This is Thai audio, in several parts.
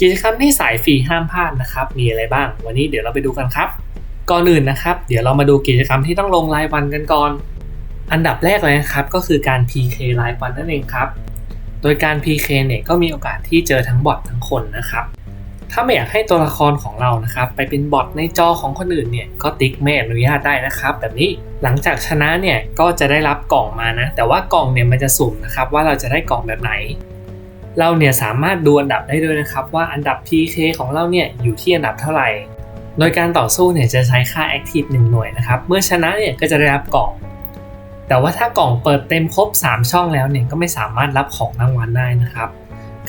กิจกรรมที่สายฟรีห้ามพลาดนะครับ มีอะไรบ้าง วันนี้เดี๋ยวเราไปดูกันครับ ก่อนอื่นนะครับ เดี๋ยวเรามาดูกิจกรรมที่ต้องลงรายวันกันก่อน อันดับแรกเลยนะครับ ก็คือการ PK รายวันนั่นเองครับ โดยการ PK เนี่ยก็มีโอกาสที่เจอทั้งบอททั้งคนนะครับ ถ้าไม่อยากให้ตัวละครของเรานะครับ ไปเป็นบอทในจอของคนอื่นเนี่ย ก็ติ๊กไม่อนุญาตได้นะครับ แบบนี้ หลังจากชนะเนี่ยก็จะได้รับกล่องมานะ แต่ว่ากล่องเนี่ยมันจะสุ่มนะครับว่าเราจะได้กล่องแบบไหน เราเนี่ยสามารถดูอันดับได้ด้วยนะครับ ว่าอันดับ PK ของเราเนี่ยอยู่ที่อันดับเท่าไหร่ โดยการต่อสู้เนี่ยจะใช้ค่า Active 1 หน่วยนะครับ เมื่อชนะเนี่ยก็จะได้รับกล่อง แต่ว่าถ้ากล่องเปิดเต็มครบ 3 ช่องแล้วเนี่ยก็ไม่สามารถรับของรางวัลได้นะครับ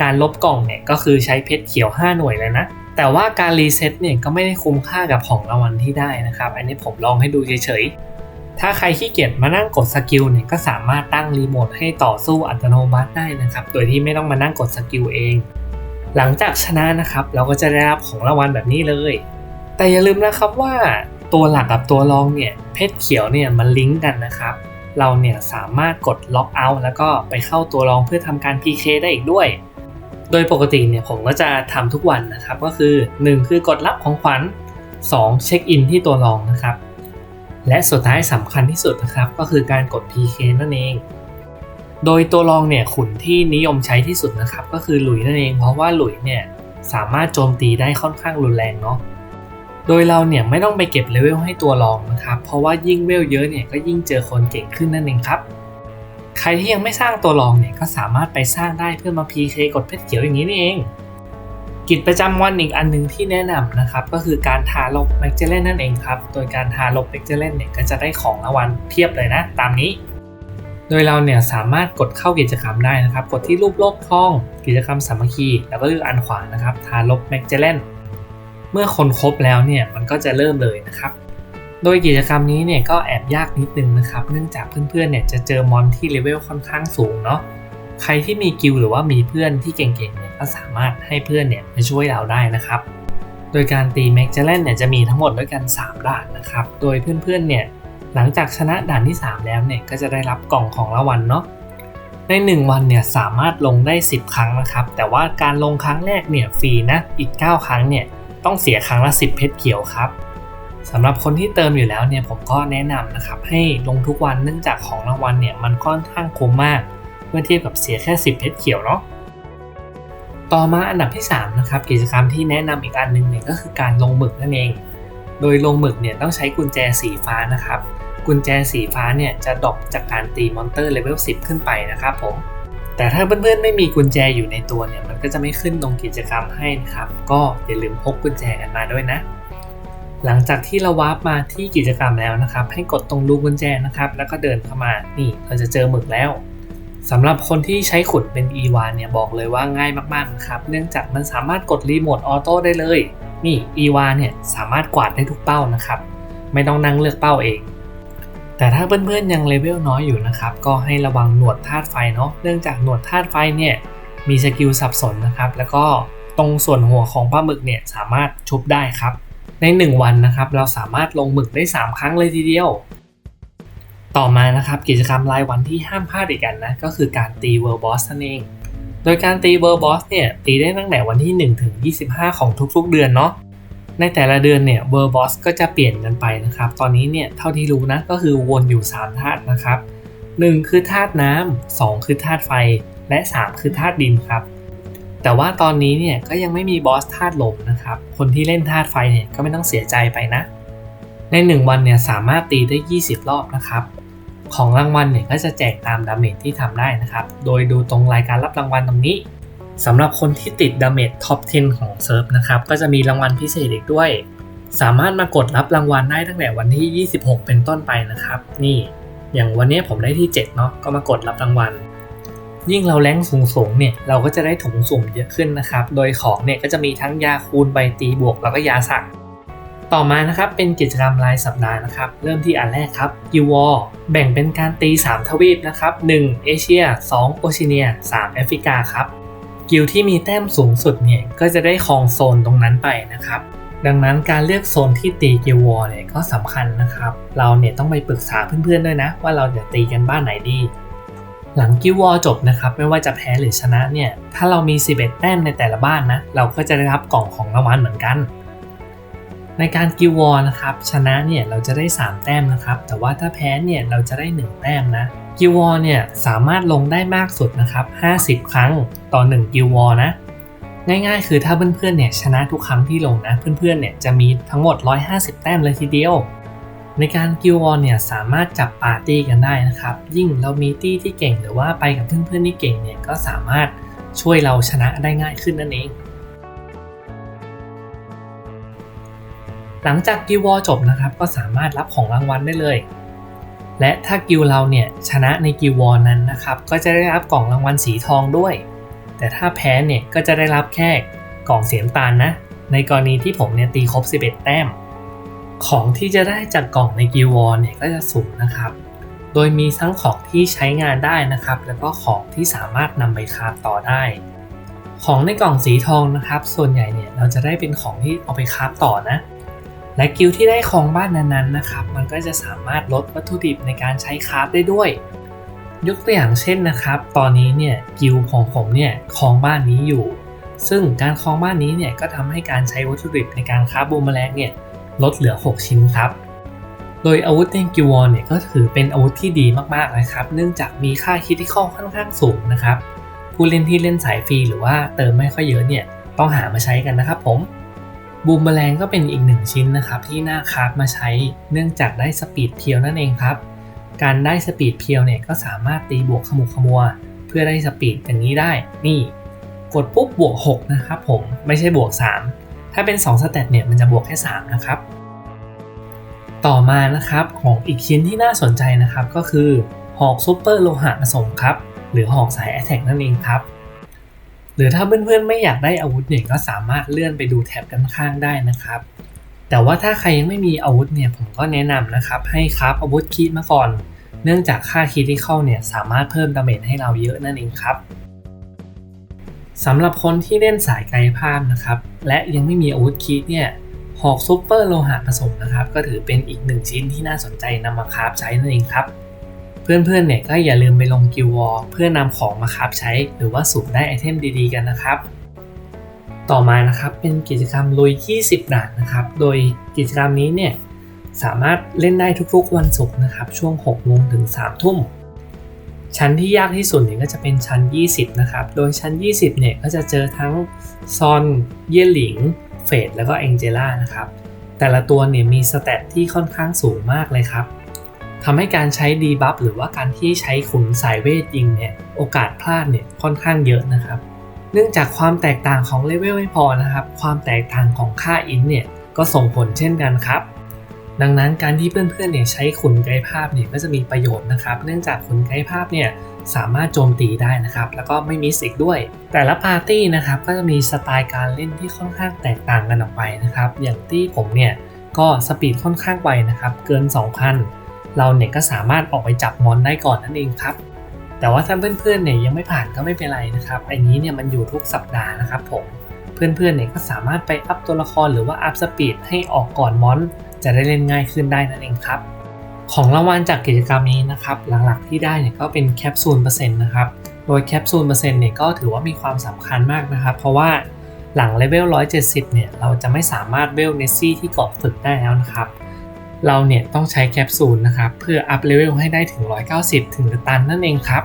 การลบกล่องเนี่ยก็คือใช้เพชรเขียว 5 หน่วยเลยนะแต่ว่าการรีเซ็ตเนี่ยก็ไม่ได้คุ้มค่ากับของรางวัลที่ได้นะครับ อันนี้ผมลองให้ดูเฉยๆ ถ้าใครขี้เกียจมานั่งกดสกิลเนี่ยก็สามารถตั้งรีโมทให้ต่อสู้อัตโนมัติได้นะครับ โดยที่ไม่ต้องมานั่งกดสกิลเอง หลังจากชนะนะครับ เราก็จะได้รับของรางวัลแบบนี้เลย แต่อย่าลืมนะครับว่าตัวหลักกับตัวรองเนี่ยเพชรเขียวเนี่ยมันลิงก์กันนะครับ เราเนี่ยสามารถกดล็อกเอาท์แล้วก็ไปเข้าตัวรองเพื่อทำการ PK ได้อีกด้วย โดยปกติเนี่ยผมก็จะทำทุกวันนะครับ ก็คือ 1 คือกดรับของขวัญ 2 เช็คอินที่ตัวรองนะครับ และสุดท้ายสำคัญที่สุดนะครับก็คือการกด PK นั่นเอง โดยตัวรองเนี่ยขุนที่นิยมใช้ที่สุดนะครับก็คือหลุยนั่นเอง เพราะว่าหลุยเนี่ยสามารถโจมตีได้ค่อนข้างรุนแรงเนาะโดยเราเนี่ยไม่ต้องไปเก็บเลเวลให้ตัวรองนะครับ เพราะว่ายิ่งเวลเยอะเนี่ยก็ยิ่งเจอคนเก่งขึ้นนั่นเองครับ ใครที่ยังไม่สร้างตัวรองเนี่ยก็สามารถไปสร้างได้เพื่อมา PK กดเพชรเขียวอย่างนี้นี่เอง กิจประจำวันอีกอันหนึ่งที่แนะนำนะครับก็คือการทาลบแมกเจเลนนั่นเองครับ โดยการทาลบแมกเจเลนเนี่ยก็จะได้ของรางวัลเพียบเลยนะ ตามนี้ โดยเราเนี่ยสามารถกดเข้ากิจกรรมได้นะครับ กดที่รูปโลกทองกิจกรรมสามัคคีแล้วก็เลือกอันขวานะครับทาลบแมกเจเลนเมื่อคนครบแล้วเนี่ยมันก็จะเริ่มเลยนะครับโดยกิจกรรมนี้เนี่ยก็แอบยากนิดนึงนะครับ เนื่องจากเพื่อนๆเนี่ยจะเจอมอนที่เลเวลค่อนข้างสูงเนาะ ใครที่มีกิลหรือว่ามีเพื่อนที่เก่งๆเนี่ยก็สามารถให้เพื่อนเนี่ยมาช่วยเราได้นะครับ โดยการตีแม็กเจเลนเนี่ยจะมีทั้งหมดด้วยกัน 3 ด่านนะครับ โดยเพื่อนๆเนี่ยหลังจากชนะด่านที่ 3 แล้วเนี่ยก็จะได้รับกล่องของรางวัลเนาะใน 1 วันเนี่ยสามารถลงได้ 10 ครั้งนะครับ แต่ว่าการลงครั้งแรกเนี่ยฟรีนะอีก 9 ครั้งเนี่ยต้องเสียครั้งละ 10 เพชรเขียวครับสำหรับคนที่เติมอยู่แล้วเนี่ยผมก็แนะนำนะครับให้ลงทุกวันเนื่องจากของรางวัลเนี่ยมันค่อนข้างคุ้มมาก เมื่อเทียบกับเสียแค่ 10 เพชรเขียวเนาะต่อมาอันดับที่3นะครับกิจกรรมที่แนะนำอีกอันหนึงเนี่ยก็คือการลงหมึกนั่นเอง โดยลงหมึกเนี่ยต้องใช้กุญแจสีฟ้านะครับ กุญแจสีฟ้าเนี่ยจะดรอปจากการตีมอนเตอร์เลเวล10 ขึ้นไปนะครับผมแต่ถ้าเพื่อนๆไม่มีกุญแจอยู่ในตัวเนี่ยมันก็จะไม่ขึ้นตรงกิจกรรมให้นะครับ ก็อย่าลืมพกกุญแจกันมาด้วยนะ หลังจากที่เราวาร์ปมาที่กิจกรรมแล้วนะครับ ให้กดตรงรูกุญแจนะครับ แล้วก็เดินเข้ามานี่เราจะเจอหมึกแล้ว สำหรับคนที่ใช้ขุดเป็น e 1เนี่ยบอกเลยว่าง่ายมากๆนะครับ เนื่องจากมันสามารถกดรีโมทออโต้ได้เลย นี่ e 1เนี่ยสามารถกวาดได้ทุกเป้านะครับ ไม่ต้องนั่งเลือกเป้าเอง แต่ถ้าเพื่อนๆยังเลเวลน้อยอยู่นะครับ ก็ให้ระวังหนวดธาตุไฟเนาะ เนื่องจากหนวดธาตุไฟเนี่ยมีสกิลสับสนนะครับ แล้วก็ตรงส่วนหัวของปลาหมึกเนี่ยสามารถชุบได้ครับ ใน 1 วันนะครับเราสามารถลงหมึกได้ 3 ครั้งเลยทีเดียว ต่อมานะครับกิจกรรมรายวันที่ห้ามพลาดอีกกันนะ ก็คือการตีเวิร์บอสนั่นเอง โดยการตีเวิร์บอสเนี่ยตีได้ตั้งแต่วันที่ 1 ถึง 25 ของทุกๆเดือนเนาะในแต่ละเดือนเนี่ยเวอร์บอสก็จะเปลี่ยนกันไปนะครับ ตอนนี้เนี่ยเท่าที่รู้นะก็คือวนอยู่ 3 ธาตุนะครับ 1 คือธาตุน้ำ2คือธาตุไฟ และ 3 คือธาตุดินครับแต่ว่าตอนนี้เนี่ยก็ยังไม่มีบอสธาตุลมนะครับ คนที่เล่นธาตุไฟเนี่ยก็ไม่ต้องเสียใจไปนะ ใน 1 วันเนี่ยสามารถตีได้ 20 รอบนะครับ ของรางวัลเนี่ยก็จะแจกตามดาเมจที่ทำได้นะครับ โดยดูตรงรายการรับรางวัลตรงนี้สำหรับคนที่ติดดาเมจท็อป 10 ของเซิร์ฟนะครับ ก็จะมีรางวัลพิเศษอีกด้วย สามารถมากดรับรางวัลได้ตั้งแต่วันที่ 26 เป็นต้นไปนะครับ นี่ อย่างวันนี้ผมได้ที่ 7 เนาะก็มากดรับรางวัล ยิ่งเราแรงสูงๆเนี่ยเราก็จะได้ถุงสุ่มเยอะขึ้นนะครับ โดยของเนี่ยก็จะมีทั้งยาคูณใบตีบวกแล้วก็ยาสัก ต่อมานะครับเป็นกิจกรรมรายสัปดาห์นะครับ เริ่มที่อันแรกครับยูวอแบ่งเป็นการตี 3 ทวีปนะครับ1เอเชีย 2 โอชิเนีย 3 แอฟริกาครับ กิลที่มีแต้มสูงสุดเนี่ยก็จะได้ครองโซนตรงนั้นไปนะครับ ดังนั้นการเลือกโซนที่ตีกิลวอเนี่ยก็สำคัญนะครับ เราเนี่ยต้องไปปรึกษาเพื่อนๆด้วยนะ ว่าเราจะตีกันบ้านไหนดีหลังกิววอจบนะครับไม่ว่าจะแพ้หรือชนะเนี่ยถ้าเรามี 11 แต้มในแต่ละบ้านนะเราก็จะได้รับกล่องของรางวัลเหมือนกัน ในการกิววอนะครับชนะเนี่ยเราจะได้ 3 แต้มนะครับ แต่ว่าถ้าแพ้เนี่ยเราจะได้ 1 แต้มนะกิววอเนี่ยสามารถลงได้มากสุดนะครับ50 ครั้งต่อ 1 กิววอนะง่ายๆ คือถ้าเพื่อนๆเนี่ยชนะทุกครั้งที่ลงนะเพื่อนๆเนี่ยจะมีทั้งหมด 150 แต้มเลยทีเดียว ในการกิววอเนี่ยสามารถจับปาร์ตี้กันได้นะครับ ยิ่งเรามีตี้ที่เก่งหรือว่าไปกับเพื่อนๆที่เก่งเนี่ยก็สามารถช่วยเราชนะได้ง่ายขึ้นนั่นเอง หลังจากกิววอจบนะครับก็สามารถรับของรางวัลได้เลย และถ้ากิวเราเนี่ยชนะในกิววอนั้นนะครับก็จะได้รับกล่องรางวัลสีทองด้วย แต่ถ้าแพ้เนี่ยก็จะได้รับแค่กล่องเสียมตาลนะ ในกรณีที่ผมเนี่ยตีครบ 11 แต้ม ของที่จะได้จากกล่องในกิววอเนี่ยก็จะสูงนะครับ โดยมีทั้งของที่ใช้งานได้นะครับ แล้วก็ของที่สามารถนำไปคราฟต่อได้ของในกล่องสีทองนะครับ ส่วนใหญ่เนี่ยเราจะได้เป็นของที่เอาไปคราฟต่อนะ และกิวที่ได้ของบ้านนั้นๆนะครับ มันก็จะสามารถลดวัตถุดิบในการใช้คราฟได้ด้วย ยกตัวอย่างเช่นนะครับ ตอนนี้เนี่ยกิวของผมเนี่ยครองบ้านนี้อยู่ ซึ่งการครองบ้านนี้เนี่ยก็ทำให้การใช้วัตถุดิบในการคราฟบูมแมลงเนี่ยลดเหลือ 6 ชิ้นครับ โดยอาวุธในกิววอนเนี่ยก็ถือเป็นอาวุธที่ดีมากๆนะครับ เนื่องจากมีค่าคิดที่ข้อค่อนข้างสูงนะครับ ผู้เล่นที่เล่นสายฟรีหรือว่าเติมไม่ค่อยเยอะเนี่ยต้องหามาใช้กันนะครับผม บูมแมลงก็เป็นอีกหนึ่งชิ้นนะครับที่น่าคราฟมาใช้เนื่องจากได้สปีดเพียวนั่นเองครับ การได้สปีดเพียวเนี่ยก็สามารถตีบวกขมุขมัว เพื่อได้สปีดอย่างนี้ได้ นี่ กดปุ๊บบวก 6 นะครับผมไม่ใช่บวก 3 ถ้าเป็น 2 สเตตเนี่ยมันจะบวกแค่ 3 นะครับ ต่อมานะครับของอีกชิ้นที่น่าสนใจนะครับก็คือหอกซูเปอร์โลหะผสมครับ หรือหอกสายแอตแทกนั่นเองครับ หรือถ้าเพื่อนๆไม่อยากได้อาวุธเนี่ยก็สามารถเลื่อนไปดูแท็บด้านข้างได้นะครับ แต่ว่าถ้าใครยังไม่มีอาวุธเนี่ยผมก็แนะนำนะครับให้คราฟอาวุธคีดมาก่อน เนื่องจากค่าคีที่เข้าเนี่ยสามารถเพิ่มดาเมจให้เราเยอะนั่นเองครับสำหรับคนที่เล่นสายกายภาพนะครับ และยังไม่มีอาวุธคีดเนี่ยหอกซูเปอร์โลหะผสมนะครับ ก็ถือเป็นอีกหนึ่งชิ้นที่น่าสนใจนำมาคราฟใช้นั่นเองครับ เพื่อนๆเนี่ยก็อย่าลืมไปลงกิววอลเพื่อนำของมาคราฟใช้หรือว่าสุ่มได้ไอเทมดีๆกันนะครับ ต่อมานะครับเป็นกิจกรรมลุย 20 ด่านนะครับ โดยกิจกรรมนี้เนี่ยสามารถเล่นได้ทุกๆวันศุกร์นะครับ ช่วง6โมงถึง3ทุ่มชั้นที่ยากที่สุดเนี่ยก็จะเป็นชั้น 20 นะครับ โดยชั้น 20 เนี่ยก็จะเจอทั้งซอนเย่หลิง เฟดแล้วก็แองเจล่านะครับ แต่ละตัวเนี่ยมีสเตตที่ค่อนข้างสูงมากเลยครับ ทำให้การใช้ดีบัฟหรือว่าการที่ใช้ขุนสายเวทยิงเนี่ยโอกาสพลาดเนี่ยค่อนข้างเยอะนะครับ เนื่องจากความแตกต่างของเลเวลไม่พอนะครับ ความแตกต่างของค่าอินเนี่ยก็ส่งผลเช่นกันครับ ดังนั้นการที่เพื่อนๆเนี่ยใช้ขุนไกด์ภาพเนี่ยก็จะมีประโยชน์นะครับ เนื่องจากขุนไกด์ภาพเนี่ยสามารถโจมตีได้นะครับ แล้วก็ไม่มิสอีกด้วย แต่ละปาร์ตี้นะครับก็จะมีสไตล์การเล่นที่ค่อนข้างแตกต่างกันออกไปนะครับ อย่างที่ผมเนี่ยก็สปีดค่อนข้างไวนะครับ เกิน 2,000 เราเนี่ยก็สามารถออกไปจับมอนได้ก่อนนั่นเองครับ แต่ว่าถ้าเพื่อนๆเนี่ยยังไม่ผ่านก็ไม่เป็นไรนะครับไอ้นี้เนี่ยมันอยู่ทุกสัปดาห์นะครับผมเพื่อนๆเนี่ยก็สามารถไปอัพตัวละครหรือว่าอัพสปีดให้ออกก่อนมอน จะได้เล่นง่ายขึ้นได้นั่นเองครับของรางวัลจากกิจกรรมนี้นะครับหลักๆที่ได้เนี่ยก็เป็นแคปซูลเปอร์เซ็นต์นะครับโดยแคปซูลเปอร์เซ็นต์เนี่ยก็ถือว่ามีความสำคัญมากนะครับ เพราะว่าหลังเลเวล170 เนี่ย เราจะไม่สามารถเวลเนสซี่ที่เกาะฝึกได้แล้วนะครับ เราเนี่ยต้องใช้แคปซูลนะครับเพื่ออัพเลเวลให้ได้ถึง 190 ถึงตันนั่นเองครับ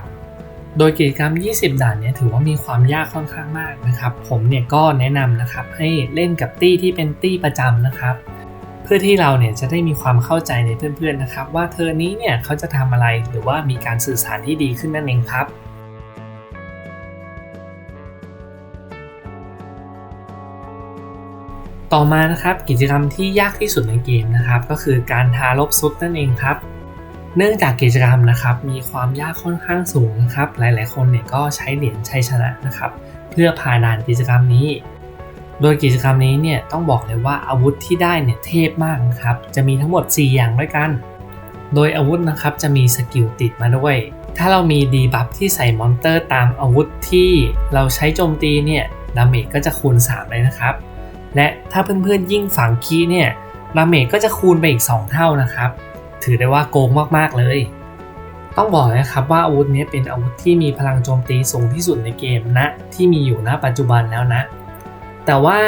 โดยกิจกรรม 20 ด่านเนี่ยถือว่ามีความยากค่อนข้างมากนะครับ ผมเนี่ยก็แนะนำนะครับให้เล่นกับตี้ที่เป็นตี้ประจำนะครับ เพื่อที่เราเนี่ยจะได้มีความเข้าใจในเพื่อนๆนะครับ ว่าเทอนี้เนี่ยเขาจะทำอะไรหรือว่ามีการสื่อสารที่ดีขึ้นนั่นเองครับ ต่อมานะครับกิจกรรมที่ยากที่สุดในเกมนะครับ ก็คือการทาลบซุดนั่นเองครับ เนื่องจากกิจกรรมนะครับมีความยากค่อนข้างสูงนะครับ หลายๆ คนเนี่ยก็ใช้เหรียญชัยชนะนะครับ เพื่อผ่านด่านกิจกรรมนี้ โดยกิจกรรมนี้เนี่ยต้องบอกเลยว่าอาวุธที่ได้เนี่ยเทพมากนะครับ จะมีทั้งหมด 4 อย่างด้วยกัน โดยอาวุธนะครับจะมีสกิลติดมาด้วย ถ้าเรามีดีบัฟที่ใส่มอนเตอร์ตามอาวุธที่เราใช้โจมตีเนี่ยดาเมจก็จะคูณ 3 เลยนะครับ และถ้าเพื่อนๆยิ่งฝังคีย์เนี่ยดาเมจก็จะคูณไปอีก 2 เท่านะครับ ถือได้ว่าโกงมากๆเลย ต้องบอกนะครับว่าอาวุธนี้เป็นอาวุธที่มีพลังโจมตีสูงที่สุดในเกมณที่มีอยู่ณปัจจุบันแล้วนะ แต่ว่า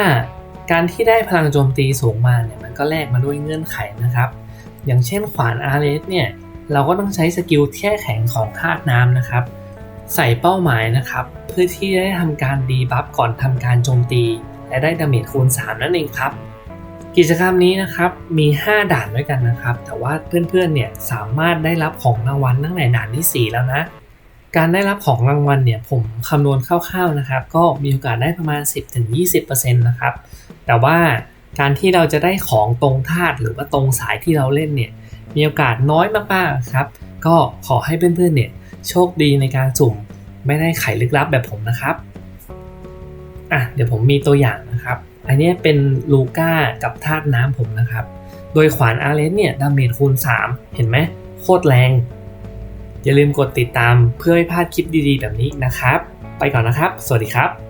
การที่ได้พลังโจมตีสูงมาเนี่ยมันก็แลกมาด้วยเงื่อนไขนะครับ อย่างเช่นขวานอาร์เรสเนี่ยเราก็ต้องใช้สกิลแช่แข็งของธาตุน้ำนะครับ ใส่เป้าหมายนะครับ เพื่อที่จะได้ทำการดีบัฟก่อนทำการโจมตี และได้ดาเมจคูณ 3 นั่นเองครับ กิจกรรมนี้นะครับมี 5 ด่านด้วยกันนะครับ แต่ว่าเพื่อนๆเนี่ยสามารถได้รับของรางวัลตั้งแต่ด่านที่ 4 แล้วนะ การได้รับของรางวัลเนี่ยผมคำนวณคร่าวๆนะครับ ก็มีโอกาสได้ประมาณ 10-20%นะครับ แต่ว่าการที่เราจะได้ของตรงธาตุหรือว่าตรงสายที่เราเล่นเนี่ยมีโอกาสน้อยมากๆครับ ก็ขอให้เพื่อนๆเนี่ยโชคดีในการสุ่มไม่ได้ไขลึกลับแบบผมนะครับ อะเดี๋ยวผมมีตัวอย่างนะครับ อันนี้เป็นลูก้ากับธาตุน้ำผมนะครับ โดยขวานอาร์เลสเนี่ยดาเมจคูณ 3 เห็นไหมโคตรแรง อย่าลืมกดติดตามเพื่อไม่พลาดคลิปดีๆ แบบนี้นะครับ ไปก่อนนะครับ สวัสดีครับ